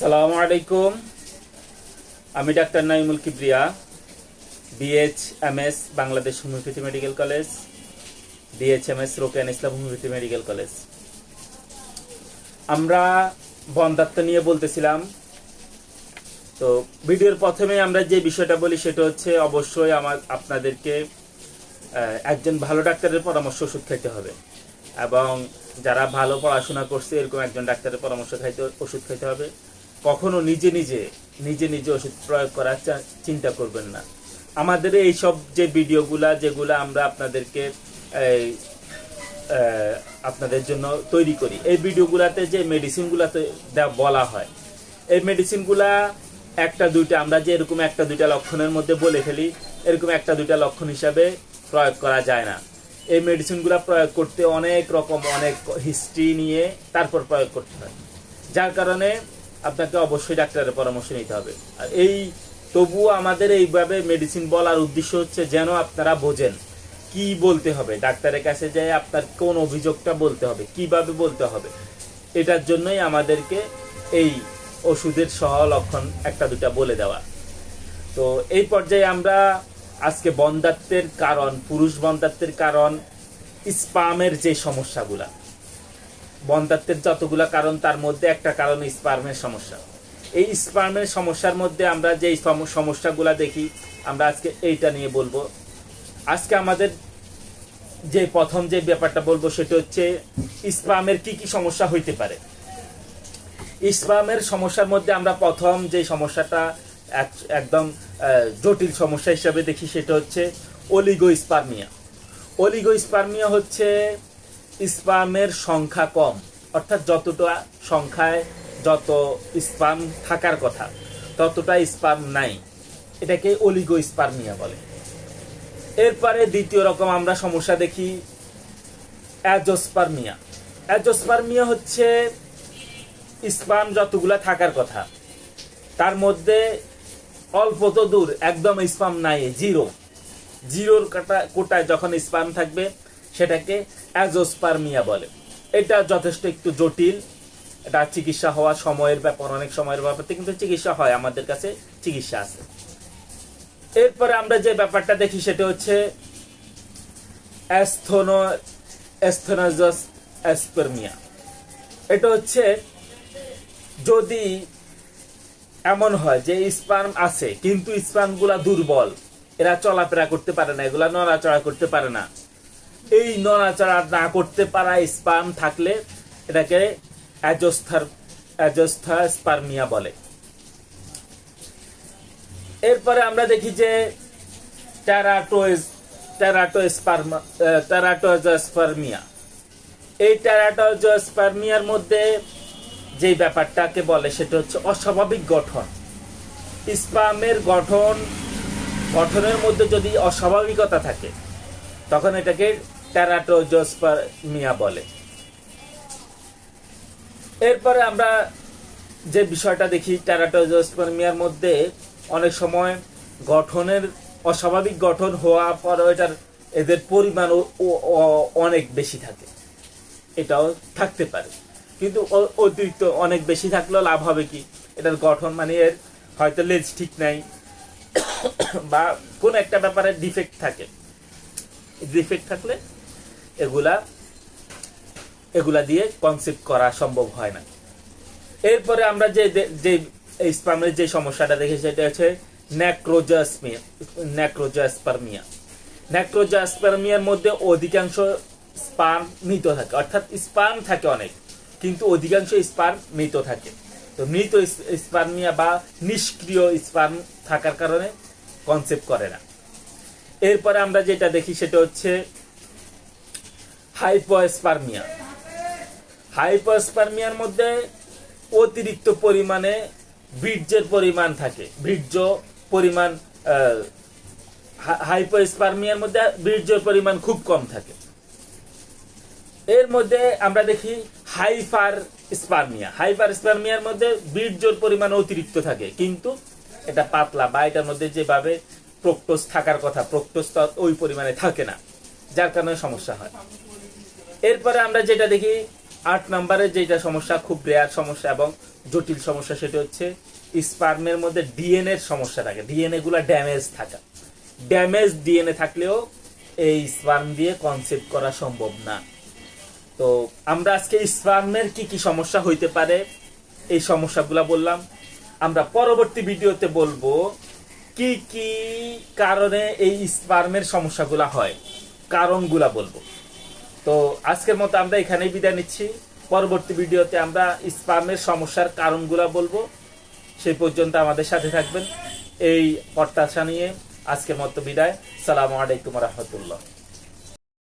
সালামু আলাইকুম। আমি doctor Naimul Kibria B H M S Bangladesh homeopathy medical college B H M S Roken Islam homeopathy medical college. আমরা বন্ধাত্ম নিয়ে বলতেছিলাম। তো ভিডিওর প্রথমে আমরা যে বিষয়টা বলি সেটা হচ্ছে অবশ্যই আমার, আপনাদেরকে একজন ভালো ডাক্তারের পরামর্শ ওষুধ খেতে হবে। এবং যারা ভালো পড়াশোনা করছে, এরকম একজন ডাক্তারের পরামর্শ খাইতে, ওষুধ খেতে হবে। কখনো নিজে নিজে নিজে নিজে ওষুধ প্রয়োগ করার চিন্তা করবেন না। আমাদের এই সব যে ভিডিওগুলা, যেগুলা আমরা আপনাদেরকে আপনাদের জন্য তৈরি করি, এই ভিডিওগুলাতে যে মেডিসিনগুলাতে বলা হয়, এই মেডিসিনগুলা একটা দুইটা, আমরা যে এরকম একটা দুইটা লক্ষণের মধ্যে বলে ফেলি, এরকম একটা দুইটা লক্ষণ হিসাবে প্রয়োগ করা যায় না। এই মেডিসিনগুলা প্রয়োগ করতে অনেক রকম, অনেক হিস্ট্রি নিয়ে তারপর প্রয়োগ করতে হয়। যার কারণে আপনাকে অবশ্যই ডাক্তারের পরামর্শ নিতে হবে। আর এই, তবুও আমাদের এইভাবে মেডিসিন বলার উদ্দেশ্য হচ্ছে যেন আপনারা বোঝেন কি বলতে হবে। ডাক্তারের কাছে যাই আপনার কোন অভিযোগটা বলতে হবে, কীভাবে বলতে হবে। এটার জন্যই আমাদেরকে এই ওষুধের সহ লক্ষণ একটা দুটা বলে দেওয়া। তো এই পর্যায়ে আমরা আজকে বন্ধাত্বের কারণ, পুরুষ বন্ধাত্বের কারণ, স্পামের যে সমস্যাগুলা বন্ধাত্বের যতগুলা কারণ, তার মধ্যে একটা কারণ স্পার্মের সমস্যা। এই স্পার্মের সমস্যার মধ্যে আমরা যে সম- সমস্যাগুলা দেখি, আমরা আজকে এইটা নিয়ে বলব। আজকে আমাদের যে প্রথম যে ব্যাপারটা বলব, সেটা হচ্ছে স্পামের কি কি সমস্যা হইতে পারে। স্পামের সমস্যার মধ্যে আমরা প্রথম যে সমস্যাটা এক- একদম জটিল সমস্যা হিসাবে দেখি, সেটা হচ্ছে অলিগো স্পার্মিয়া অলিগো স্পার্মিয়া হচ্ছে স্পামের সংখ্যা কম। অর্থাৎ যতটা সংখ্যায় যত স্পাম থাকার কথা, ততটা স্পাম নাই। এটাকে অলিগো স্পার্মিয়া বলে। এরপরে দ্বিতীয় রকম আমরা সমস্যা দেখি, অ্যাজোস্পার্মিয়া। অ্যাজোস্পার্মিয়া হচ্ছে স্পাম যতগুলা থাকার কথা, তার মধ্যে অল্প তো দূর, একদম স্পাম নাই, জিরো। জিরোর কাটা কোটায় যখন স্পাম থাকবে সেটাকে অ্যাজোস্পার্মিয়া বলে। এটা যথেষ্ট একটু জটিল। এটা চিকিৎসা হওয়ার সময়ের ব্যাপার, অনেক সময়ের ব্যাপারতে কিন্তু চিকিৎসা হয়, আমাদের কাছে চিকিৎসা আছে। এরপরে আমরা যে ব্যাপারটা দেখি সেটা হচ্ছে অ্যাস্থোনো অ্যাস্থোনাজাস অ্যাসপার্মিয়া। এটা হচ্ছে যদি এমন হয় যে স্পার্ম আছে, কিন্তু স্পার্মগুলা দুর্বল, এরা চলাফেরা করতে পারে না, এগুলা নড়াচড়া করতে পারে না এই নড়াচড়া না করতে পারা স্পার্ম থাকলে এটাকে অ্যাজোস্থার অ্যাজোস্থা স্পার্মিয়া বলে। এরপরে আমরা দেখি যে ট্যারাটোয়েজ, ট্যারাটোস্পার্মা ট্যারাটোজোস্পার্মিয়া। এই ট্যারাটোজোস্পার্মিয়ার মধ্যে যে ব্যাপারটাকে বলে সেটা হচ্ছে অস্বাভাবিক গঠন। স্পামের গঠন, গঠনের মধ্যে যদি অস্বাভাবিকতা থাকে, তখন এটাকে ট্যারাটোজোস্পার্মিয়া বলে। এরপরে আমরা যে বিষয়টা দেখি ট্যারাটোজোস্পার্মিয়ার মধ্যে অনেক সময় গঠনের, অস্বাভাবিক গঠন হওয়া পরেও এটার, এদের পরিমাণ অনেক বেশি থাকে। এটাও থাকতে পারে। কিন্তু অতিরিক্ত অনেক বেশি থাকলেও লাভ হবে কি? এটার গঠন মানে এর হয়তো লেজ ঠিক নাই, বা কোন একটা ব্যাপারে ডিফেক্ট থাকে। ডিফেক্ট থাকলে এগুলা এগুলা দিয়ে কনসেপ্ট করা সম্ভব হয় না। এরপরে আমরা যে যে এই স্পামের যে সমস্যাটা দেখি সেটা হচ্ছে ন্যাক্রোজাসমিয়া ন্যাক্রোজাসপার্মিয়া ন্যাক্রোজাসপার্মিয়ার মধ্যে অধিকাংশ স্পার্ম মৃত থাকে, অর্থাৎ স্পার্ম থাকে অনেক, কিন্তু অধিকাংশ স্পার্ম মৃত থাকে। তো মৃত স্পার্মিয়া বা নিষ্ক্রিয় স্পার্ম থাকার কারণে কনসেপ্ট করে না। এরপরে আমরা যেটা দেখি, সেটা হচ্ছে হাইপোস্পার্মিয়া। হাইপোস্পার্মিয়ার মধ্যে অতিরিক্ত পরিমাণে বীর্যের পরিমাণ থাকে। বীর্য পরিমাণ হাইপোস্পার্মিয়ার মধ্যে বীর্যের পরিমাণ খুব কম থাকে। এর মধ্যে আমরা দেখি হাইফার স্পার্মিয়া হাইপার স্পার্মিয়ার মধ্যে বীর্যর পরিমাণ অতিরিক্ত থাকে, কিন্তু এটা পাতলা বা এটার মধ্যে যেভাবে প্রোক্টোস থাকার কথা প্রোক্টোস ওই পরিমাণে থাকে না, যার কারণে সমস্যা হয়। এরপরে আমরা যেটা দেখি, আট নাম্বারের যেটা সমস্যা, খুব রেয়ার সমস্যা এবং জটিল সমস্যা সেটা হচ্ছে স্পার্মের মধ্যে ডিএনএ সমস্যা থাকে। ডিএনএ গুলা ড্যামেজ থাকা। ড্যামেজ ডিএনএ থাকলেও এই স্পার্ম দিয়ে কনসেপ্ট করা সম্ভব না। তো আমরা আজকে স্পার্মের কি কি সমস্যা হইতে পারে, এই সমস্যাগুলো বললাম। আমরা পরবর্তী ভিডিওতে বলব কি কি কারণে এই স্পার্মের সমস্যাগুলো হয়। কারণগুলা বলব। তো আজকের মতো আমরা এখানেই বিদায় নিচ্ছি। পরবর্তী ভিডিওতে আমরা স্পামের সমস্যার কারণগুলা বলব। সেই পর্যন্ত আমাদের সাথে থাকবেন। এই প্রত্যাশা নিয়ে আজকের মতো বিদায়। সালামু আলাইকুম রহমতুল্লাহ।